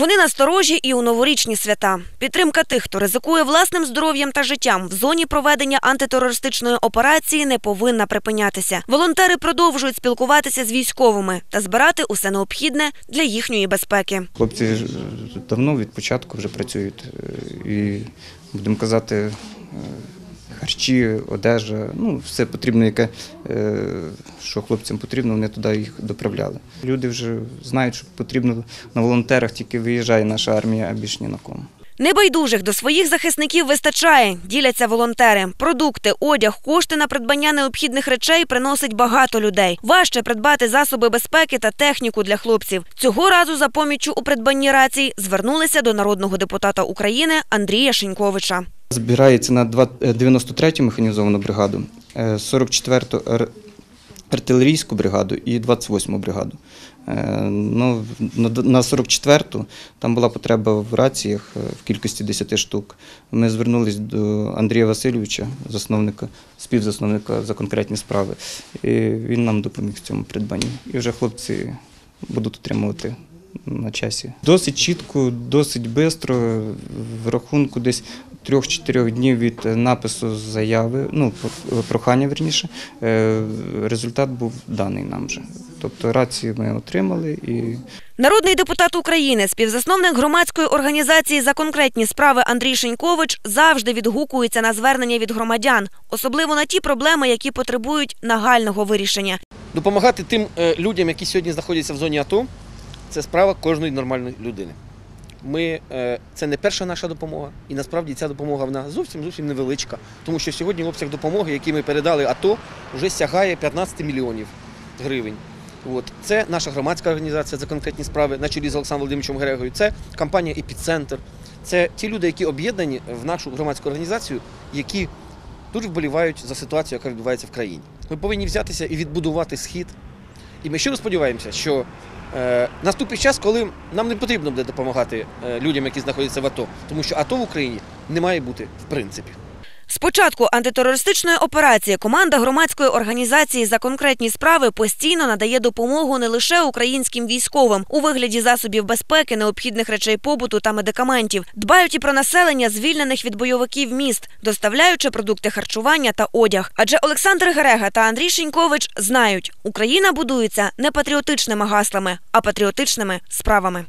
Вони насторожі і у новорічні свята. Підтримка тих, хто ризикує власним здоров'ям та життям в зоні проведення антитерористичної операції не повинна припинятися. Волонтери продовжують спілкуватися з військовими та збирати усе необхідне для їхньої безпеки. Хлопці давно від початку вже працюють. е, І будемо казати, е, харчі, одежа, ну все потрібно, яке е, що хлопцям потрібно, вони туди їх доправляли. Люди вже знають, що потрібно на волонтерах, тільки виїжджає наша армія, а більш ні на кому. Небайдужих до своїх захисників вистачає, діляться волонтери. Продукти, одяг, кошти на придбання необхідних речей приносить багато людей. Важче придбати засоби безпеки та техніку для хлопців. Цього разу за поміччю у придбанні рацій звернулися до народного депутата України Андрія Шиньковича. Збирається на е, 93-ю механізовану бригаду, е, 44-ту артилерійську бригаду і 28-му бригаду. Е, Ну, на 44-ту там була потреба в раціях е, в кількості 10 штук. Ми звернулись до Андрія Васильовича, засновника, співзасновника за конкретні справи. І він нам допоміг в цьому придбанні. І вже хлопці будуть отримувати на часі. Досить чітко, досить швидко, в рахунку десь трьох-чотирьох днів від напису заяви, ну, про- прохання верніше, е, результат був даний нам вже. Тобто рацію ми отримали і Народний депутат України, співзасновник громадської організації за конкретні справи Андрій Шинькович завжди відгукується на звернення від громадян, особливо на ті проблеми, які потребують нагального вирішення. Допомагати тим е, людям, які сьогодні знаходяться в зоні АТО, це справа кожної нормальної людини. Ми, е, це не перша наша допомога, і насправді ця допомога вона зовсім зовсім невеличка. Тому що сьогодні обсяг допомоги, який ми передали АТО, вже сягає 15 мільйонів гривень. От. Це наша громадська організація за конкретні справи на чолі з Олександром Володимировичем Грегою. Це компанія Епіцентр. Це ті люди, які об'єднані в нашу громадську організацію, які дуже вболівають за ситуацію, яка відбувається в країні. Ми повинні взятися і відбудувати схід. І ми щиро сподіваємося, що е, наступить час, коли нам не потрібно буде допомагати е, людям, які знаходяться в АТО, тому що АТО в Україні не має бути в принципі. З початку антитерористичної операції команда громадської організації за конкретні справи постійно надає допомогу не лише українським військовим у вигляді засобів безпеки, необхідних речей побуту та медикаментів. Дбають і про населення звільнених від бойовиків міст, доставляючи продукти харчування та одяг. Адже Олександр Герега та Андрій Шинькович знають, Україна будується не патріотичними гаслами, а патріотичними справами.